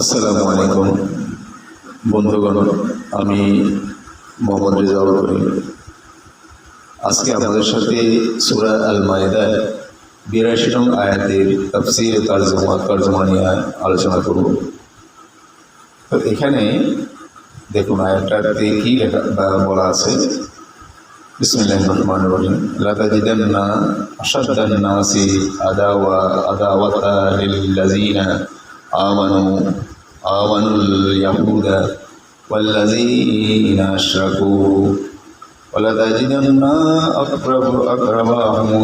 আসসালামু আলাইকুম। বন্ধুগণ, আমি মোহাম্মদ রেজাউল করিম। আজকে আপনাদের সাথে সুরা আল মায়দা বিরাশি নং আয়াতের তফসির তর্জমা তর্জমা নিয়ে আলোচনা করব। তো এখানে দেখুন, আয়াতটাতে কি লেখা বলা আছে? বিসমিল্লাহির রহমানির রহিম। লা তাজিদান্না আশাদ্দান নাসি আদাওয়া আদাওয়াতা লিল্লাযিনা آمنوا آمنوا اليهود والذين أشركوا. ولتجدن أقرب أقربهم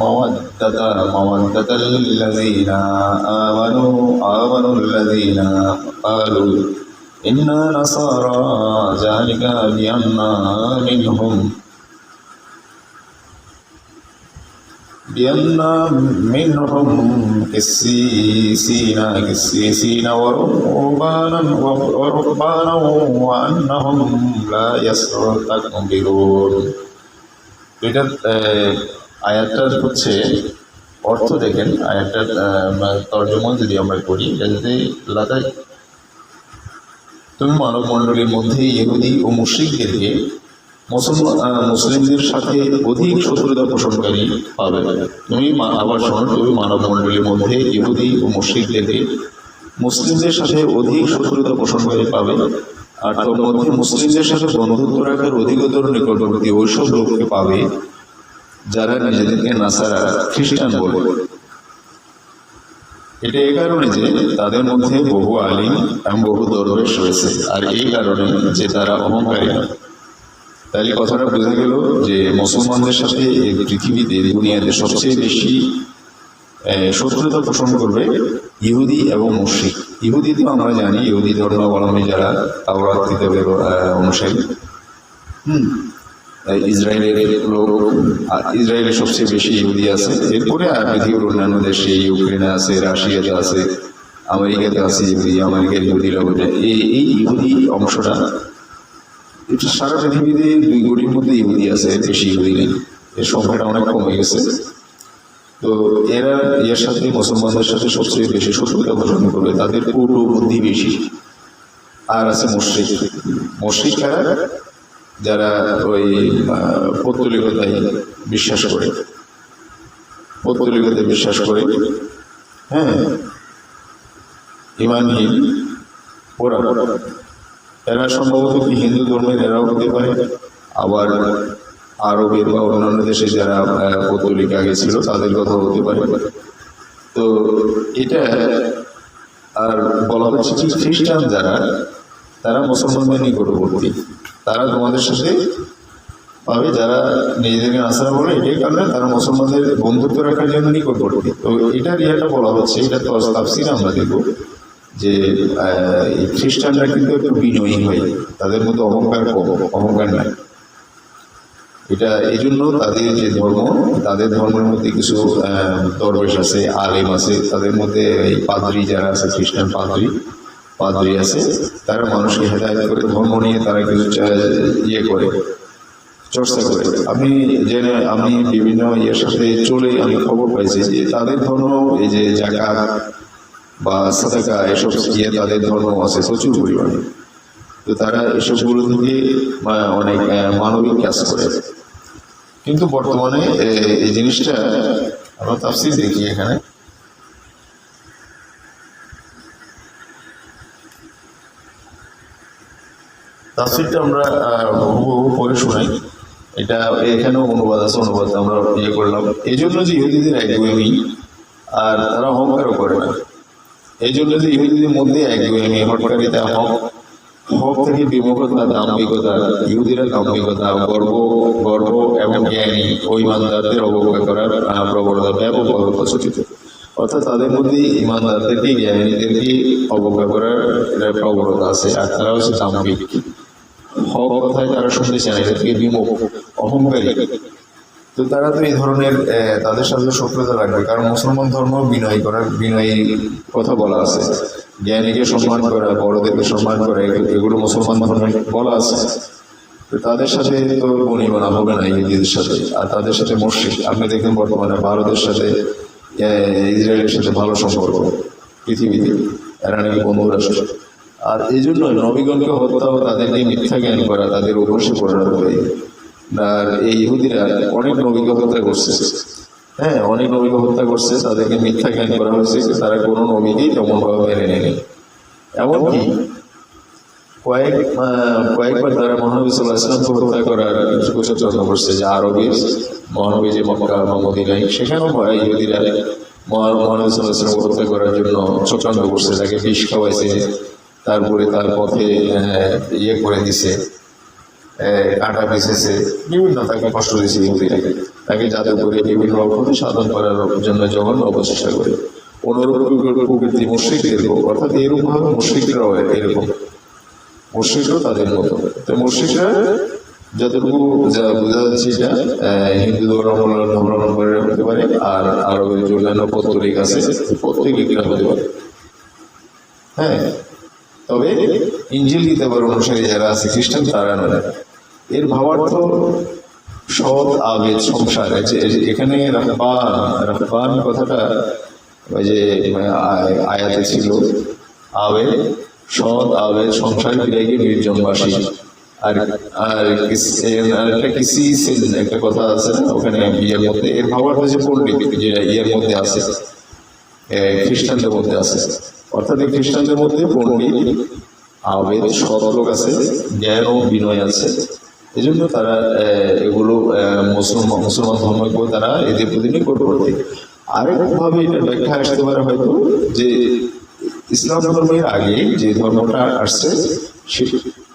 مودة مودة للذين آمنوا آمنوا الذين قالوا إنا نصارى ذلك بأن منهم. بأن منهم قسيسين قسيسين ورهبانا ورهبانا وأنهم لا يستكبرون এটার আহ, আয়াতটার হচ্ছে অর্থ দেখেন আয়াতটার আহ, তর্জমা যদি আমরা করি যাতে লাদায় তুমি মানব মণ্ডলীর মধ্যে ইহুদি ও মুশ্রিকদেরকে মুসলমান মুসলিমদের সাথে অধিক শত্রুতা পোষণকারী পাবে। তুমি আবার শোনো, তুমি মানব মণ্ডলীর মধ্যে ইহুদি ও মুশ্রিকদেরকে মুসলিমদের সাথে অধিক শত্রুতা পোষণকারী পাবে। আর তোর মধ্যে মুসলিমদের সাথে বন্ধুত্ব রাখার অধিকতর নিকটবর্তী ওইসব লোককে পাবে যারা নিজেদেরকে নাসারা, খ্রিস্টান বলে। এটা এই কারণে যে তাদের মধ্যে বহু আলিম এবং বহু দরবেশ রয়েছে। আর এই কারণে যে তারা অহংকারী। তাহলে কথাটা বোঝা গেল যে মুসলমানদের সাথে এই পৃথিবীতে দুনিয়াতে সবচেয়ে বেশি শত্রুতা পোষণ করবে ইহুদি এবং মুশরিক। ইহুদি তো আমরা জানি, ইহুদি ধর্মাবলম্বী যারা, তাওরাত অনুসারী। হুম। ইসরায়েলের লোক ইসরায়েলের সবচেয়ে বেশি ইহুদি আছে। এরপরে পৃথিবীর অন্যান্য দেশে, ইউক্রেনে আছে, রাশিয়াতে আছে, আমেরিকাতে আছে ইহুদি, আমেরিকার ইহুদিরা এই এই ইহুদি অংশটা সারা পৃথিবীতে দুই কোটির মধ্যে ইহুদি আছে বেশি ইহুদি নেই। এর সংখ্যাটা অনেক কমে গেছে। তো এরা এর সাথে মুসলমানদের সাথে সবচেয়ে বেশি শত্রুতা পোষণ করবে। তাদের কৌটো বুদ্ধি বেশি। আর আছে মুশ্রিক। মুশ্রিক কারা? যারা ওই আহ, পৌত্তলিকতায় বিশ্বাস করে। পৌত্তলিকতায় বিশ্বাস করে। হ্যাঁ? ইমানহীন। ওরা। এরা সম্ভবত কি হিন্দু ধর্মের এরাও হতে পারে। আবার আরবের বা অন্যান্য দেশে যারা আহ, আগে ছিল তাদের কথা হতে পারে। তো এটা আর বলা হচ্ছে কি খ্রিস্টান যারা তারা মুসলমানদের নিকটবর্তী। তারা তোমাদের সাথে পাবে যারা নিজেদেরকে নাসারা বলে এটাই কারণে তারা মুসলমানদের বন্ধুত্ব রাখার জন্য নিকটবর্তী। তো এটার ইয়েটা বলা হচ্ছে এটা তো তাফসির আমরা দেখব। যে খ্রিস্টানরা কিন্তু একটু বিনয়ী হয়। তাদের মধ্যে অহংকার কম, অহংকার নাই। এটা এই জন্য তাদের যে ধর্ম, তাদের ধর্মের মধ্যে কিছু দরবেশ আছে, আলেম আছে, তাদের মধ্যে এই পাদ্রি যারা আছে, খ্রিস্টান পাদ্রি পাদ্রি আছে, তারা মানুষকে হেদায়ত করে ধর্ম নিয়ে তারা কিছু ইয়ে করে, চর্চা করে। আমি জেনে আমি বিভিন্ন ইয়ের সাথে চলে আমি খবর পাইছি যে তাদের ধর্ম, এই যে জাকাত বা সাদাকা এসব ইয়ে তাদের ধর্ম আছে, প্রচুর পরিমাণে। তো তারা এসবগুলো থেকে অনেক মানবিক কাজ করে। কিন্তু বর্তমানে এই জিনিসটা আমরা তাফসির দেখি এখানে। তাফসিরটা আমরা হুবহু পড়ে শোনাই। এটা এখানেও অনুবাদ আছে অনুবাদ আমরা ইয়ে করলাম। এই জন্য যে ইহুদিদের একগুয়েমি আর তারা অহংকারও করে না। এই জন্য যে ইহুদিদের মধ্যে একগুয়েমি হটকারিতা হক হক থেকে বিমুখতা দাম্ভিকতা ইহুদিরা দাম্ভিকতা গর্ব গর্ব এবং জ্ঞানী ও ইমানদারদের অবজ্ঞা করার প্রবণতা ব্যাপকভাবে প্রচলিত অর্থাৎ তাদের মধ্যে ইমানদারদেরকে জ্ঞানীদেরকে অবজ্ঞা করার প্রবণতা আছে আর তারা হচ্ছে দাম্ভিক। হক কথায় তারা শুনতে চায় না, এদের থেকে বিমুখ অহংকারী। তো তারা তো এই ধরনের তাদের সাথে শত্রুতা রাখবে, কারণ মুসলমান ধর্ম বিনয় করার, বিনয়ী কথা বলা আছে। জ্ঞানীকে সম্মান করা, বড়দেরকে সম্মান করা এগুলো- মুসলমান ধর্মে বলা আছে। তো তাদের সাথে তো বনিবনা হবে না, ইহুদিদের সাথে, আর তাদের সাথে মসজিদ আপনি দেখেন বর্তমানে ভারতের সাথে ইসরায়েলের সাথে ভালো সম্পর্ক, পৃথিবীতে, এরা নাকি আর এই জন্য নবীগণকে হত্যা তাদেরকে মিথ্যা জ্ঞান করা, তাদের অভ্যাসে পরিণত হয় আর এই ইহুদিরা অনেক নবীকে হত্যা করছে। হ্যাঁ অনেক নবীকে হত্যা করছে, তাদেরকে মিথ্যা জ্ঞান করা হয়েছে তারা কোনো নবীকেই তেমন ভাবে মেনে নেয়নি। এমনকি কয়েক কয়েকবার তারা মহানবী সাল্লাহ ইসলামকে হত্যা করার কুচক্র করছে, যে আরবের মহানবী যে মক্কা মদিনায়, সেখানেও হয় ইহুদিরা মহানবী সাল্লাহ ইসলামকে হত্যা করার জন্য চক্রান্ত করছে, তাকে বিষ খাওয়াইছে, তারপরে তার পথে ইয়ে করে দিছে। কাঁটা পিছেছে বিভিন্ন তাকে কষ্ট দিয়েছে ইহুদিরা তাকে জাদু করে বিভিন্ন রকমের সাধন করার জন্য জঘন্য অপচেষ্টা করে। অনুরূপ প্রকৃতি মুশ্রিকদের অর্থাৎ এরকম ভাবে মুশ্রিকরাও এরকম। মুর্শিদও তাদের মতো। তো মুর্শিদরা যতটুকু যা বোঝা যাচ্ছে এটা হিন্দু ধর্ম করে হতে পারে, আর যে অন্যান্য পত্তলিক আছে প্রত্যেকটা হতে পারে। হ্যাঁ তবে ইঞ্জিল কিতাবের অনুসারী যারা আছে, খ্রিস্টান, তারা নয়। এর ভাবার্থ সৎ আবেদ সংসার। এখানে রাহবান রাহবান কথাটা ওই যে মানে আয়াতে ছিল। আবেদ সৎ আবেদ সংসার ফিরে গিয়ে নির্জনবাসী। আর আর একটা সিন, একটা কথা আছে ওখানে মধ্যে, এর ইয়ের মধ্যে খ্রিস্টানদের মধ্যে অর্থাৎ এই খ্রিস্টানদের মধ্যে আবেদ আছে, জ্ঞান ও বিনয় আছে। এই জন্য তারা এগুলো মুসলমান মুসলমান ধর্মকে তারা এদের প্রতি নিকটবর্তী আরেকভাবে এটা ব্যাখ্যা আসতে পারে হয়তো যে ইসলাম ধর্মের আগে যে ধর্মটা আসছে সে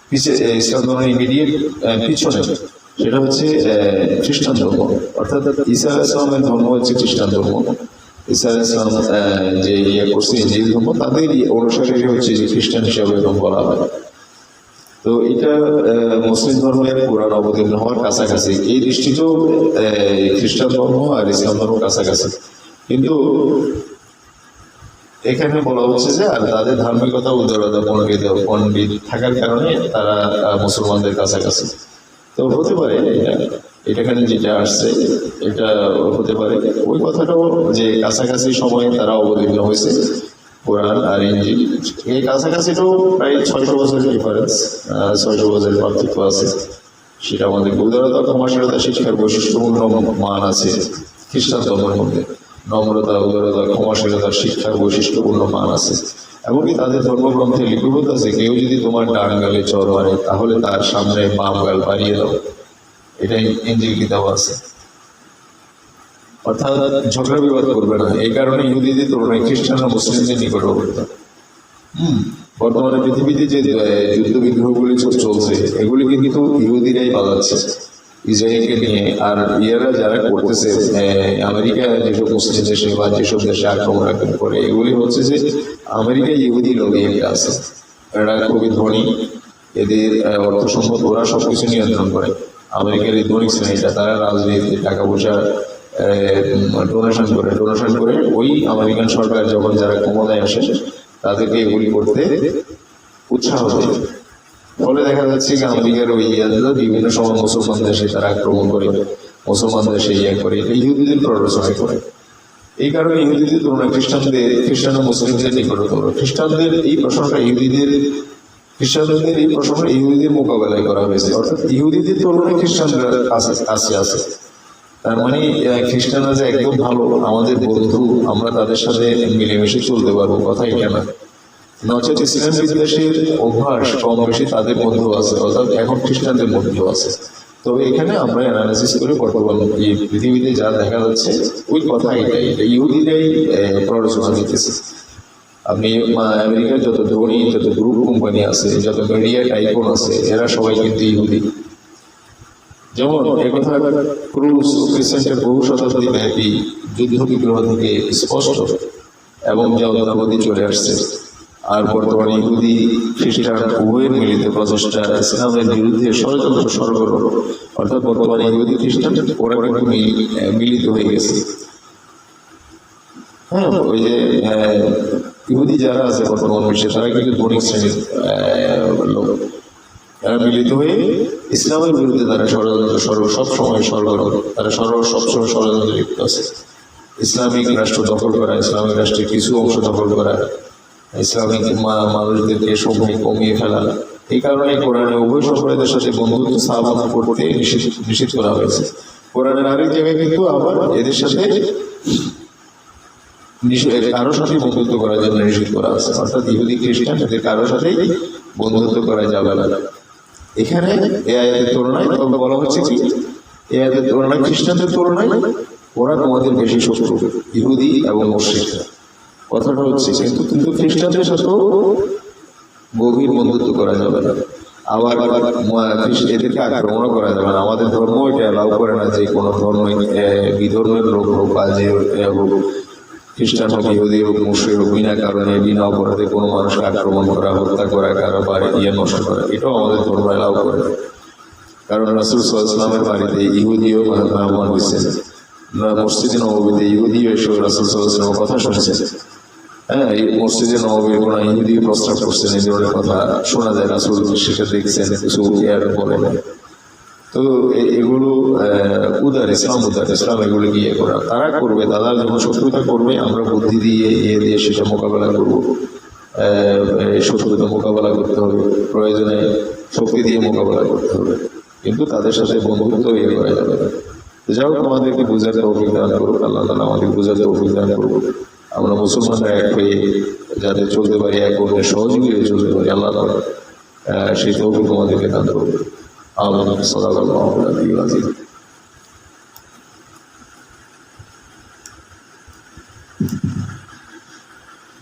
পিছে ইসলাম ধর্মের ইমিডিয়েট পিছনে সেটা হচ্ছে খ্রিস্টান ধর্ম। অর্থাৎ ঈসা আলাইহিস সালামের ধর্ম হচ্ছে খ্রিস্টান ধর্ম। ঈসা আলাইহিস সালাম আহ, যে ইয়ে করছে ইঞ্জিল ধর্ম তাদের অনুসারী হচ্ছে যে খ্রিস্টান হিসাবে এরকম বলা হয়। তো এটা মুসলিম ধর্মের কোরআন অবতীর্ণ হওয়ার কাছাকাছি। এই দৃষ্টিতেও খ্রিস্টান ধর্ম আর ইসলাম ধর্ম কাছাকাছি। কিন্তু এখানে বলা হচ্ছে যে, আর তাদের ধার্মিকতা উদারতা পণ্ডিত পণ্ডিত থাকার কারণে তারা মুসলমানদের কাছাকাছি। তো হতে পারে এটা এটাখানে যেটা আসছে, এটা হতে পারে। ওই কথাটাও যে কাছাকাছি সময়ে তারা অবতীর্ণ হয়েছে কোরআন আর ইঞ্জিল এই কাছাকাছিটাও প্রায় ছয়শো বছরের ডিফারেন্স ছয়শো বছরের পার্থক্য আছে। সেটা আমাদের উদারতা ক্ষমাশীলতা শিক্ষার বৈশিষ্ট্যপূর্ণ মান আছে খ্রিস্টান ধর্মের মধ্যে। নম্রতা, উদারতা ক্ষমাশীলতার শিক্ষার বৈশিষ্ট্যপূর্ণ মান আছে। এমনকি তাদের ধর্মগ্রন্থে লিপিবদ্ধ আছে, কেউ যদি তোমার ডান গালে চর মারে, তাহলে তার সামনে বাম গাল বাড়িয়ে দাও। এটাই ইঞ্জিল কিতাব আছে। অর্থাৎ ঝগড়া বিবাদ করবে না। এই কারণে ইহুদিদের তুলনায় খ্রিস্টানরা মুসলিমদের নিকটবর্তী হুম। বর্তমানে পৃথিবীতে যে যুদ্ধ বিগ্রহগুলি চলছে, এগুলি কিন্তু ইহুদিরাই বাজাচ্ছে। ইসরায়েলকে নিয়ে আর ইয়ারা যারা করতেছে আমেরিকা যেসব মুসলিম দেশে বা যেসব দেশে আক্রমণ আক্রমণ করে, এগুলি হচ্ছে যে আমেরিকা ইহুদি লবি একটা আছে। এরা খুবই ধনী, এদের অর্থ সম্পদ ওরা সবকিছু নিয়ন্ত্রণ করে। আমেরিকার এই ধনিক শ্রেণীটা, তারা রাজনীতি টাকা পয়সা ডোনেশন করে ডোনেশন করে ওই আমেরিকান সরকার যখন যারা ক্ষমতায় আসে, তাদেরকে এগুলি করতে উৎসাহ দেয়। ফলে দেখা যাচ্ছে যে আমেরিকার ওই ইয়াদরা বিভিন্ন সময় মুসলমান দেশে তারা আক্রমণ করে, মুসলমান দেশে ইয়ে করে, এটা ইহুদিদের প্ররোচনা করে এই কারণে ইহুদিদের তুলনায় খ্রিস্টানদের খ্রিস্টান ও মুসলিমদের নিকটতর খ্রিস্টানদের এই প্রশ্নটা ইহুদিদের, খ্রিস্টানদের এই প্রশ্নটা ইহুদিদের মোকাবেলায় করা হয়েছে। অর্থাৎ ইহুদিদের তুলনায় খ্রিস্টানরা কাছে আছে তার মানে খ্রিস্টানরা যে একদম ভালো, আমাদের বন্ধু, আমরা তাদের সাথে মিলেমিশে চলতে পারব কথা এটা না নচেত ইসলাম বিদ্বেষের অভ্যাস কম বেশি তাদের মধ্যেও আছে, অর্থাৎ এখন খ্রিস্টানদের মধ্যেও আছে। তবে এখানে আমরা অ্যানালাইসিস করে বর্তমান পৃথিবীতে যা দেখা যাচ্ছে, ওই কথা এটাই। এটা ইহুদিরাই প্ররোচনা দিতেছে। আপনি আমেরিকার যত ধনী, যত গ্রুপ কোম্পানি আছে, যত মিডিয়া টাইকন আছে, এরা সবাই কিন্তু ইহুদি। যেমন একথা ক্রুজ ক্রিসেন্টের বহু শতাব্দী ব্যাপী যুদ্ধ বিগ্রহ থেকে স্পষ্ট এবং যা অদ্যাবধি চলে আসছে। আর বর্তমানে ইহুদি খ্রিস্টান উভয়ের মিলিত প্রচেষ্টা ইসলামের বিরুদ্ধে ষড়যন্ত্র সরগরম। অর্থাৎ বর্তমানে ইহুদি খ্রিস্টান মিল- মিলিত হয়ে গেছে। হ্যাঁ ওই যে আহ, ইহুদি যারা আছে বর্তমান বিশ্বে তারা কিন্তু ধনিক শ্রেণির লোক। তারা মিলিত হয়ে ইসলামের বিরুদ্ধে তারা ষড়যন্ত্র সর্ব সব সময় সরগরম তারা সর্ব সবসময় ষড়যন্ত্র লিপ্ত আছে। ইসলামিক রাষ্ট্র দখল করা, ইসলামিক রাষ্ট্রের কিছু অংশ দখল করা, ইসলামিক মানুষদেরকে সময় কমিয়ে ফেলা, এই কারণে কোরআনে উভয় সম্প্রদায়ের সাথে বন্ধুত্ব স্থাপন করতে নিষেধ করা হয়েছে। কোরআনের আরেক জায়গায় কিন্তু আবার এদের সাথে কারোর সাথে বন্ধুত্ব করার জন্য নিষেধ করা আছে অর্থাৎ ইহুদি খ্রিস্টান, এদের কারোর সাথেই বন্ধুত্ব করা যাবে না। এখানে এ তুলনায় তবে বলা হচ্ছে কি? এ তুলনায় খ্রিস্টানদের তুলনায় ওরা তোমাদের বেশি শত্রু, ইহুদি এবং মুশ্রিকরা। কথাটা হচ্ছে, কিন্তু কিন্তু খ্রিস্টানদের সাথেও গভীর বন্ধুত্ব করা যাবে না। আবার এদেরকে আক্রমণও করা যাবে না। আমাদের ধর্ম এটা অ্যালাউ করে না যে কোনো ধর্ম বিধর্মের লোক হোক বা যে হোক খ্রিস্টান হোক, ইহুদি হোক, মুসলিম হোক, বিনা কারণে, বিনা অপরাধে কোনো মানুষকে আক্রমণ করা, হত্যা করা কারও বাড়ি ইয়ে নষ্ট করা, এটাও আমাদের ধর্ম অ্যালাউ করে। কারণ রাসুল সাল্লামের বাড়িতে ইহুদিও মেহমান হয়েছেন মসজিদে নবীতে ইহুদিও এসে রাসুল সাল্লামের কথা শুনেছেন। হ্যাঁ এই মসজিদে নবীর কোন ইহুদি প্রস্তাব করছেন, এই ধরনের কথা শোনা যায়। রাসুল সেটা দেখছেন কিছু ইয়ার বলেন। তো এগুলো উদার ইসলাম উদার ইসলাম এগুলো গিয়ে করা। তারা করবে তারা যখন শত্রুতা করবে, আমরা বুদ্ধি দিয়ে ইয়ে দিয়ে সেটা মোকাবেলা করব। শত্রুতা মোকাবেলা করতে হবে, প্রয়োজনে শক্তি দিয়ে মোকাবেলা করতে হবে। কিন্তু তাদের সাথে বন্ধুত্ব ইয়ে করা যাবে না। যাই হোক, আমাদেরকে বোঝাতে অভিজ্ঞান করুক, আল্লাহ তালা আমাদের বোঝাতে অভিজ্ঞান করুক। আমরা মুসলমানরা এক হয়ে যাতে চলতে পারি, এক অন্যের সহযোগী হয়ে চলতে পারি, আল্লাহ তালা সেই তৌফিক আমাদেরকে দান করবে আল্লাহ সাল্লাল্লাহু আলাইহি ওয়া সাল্লাম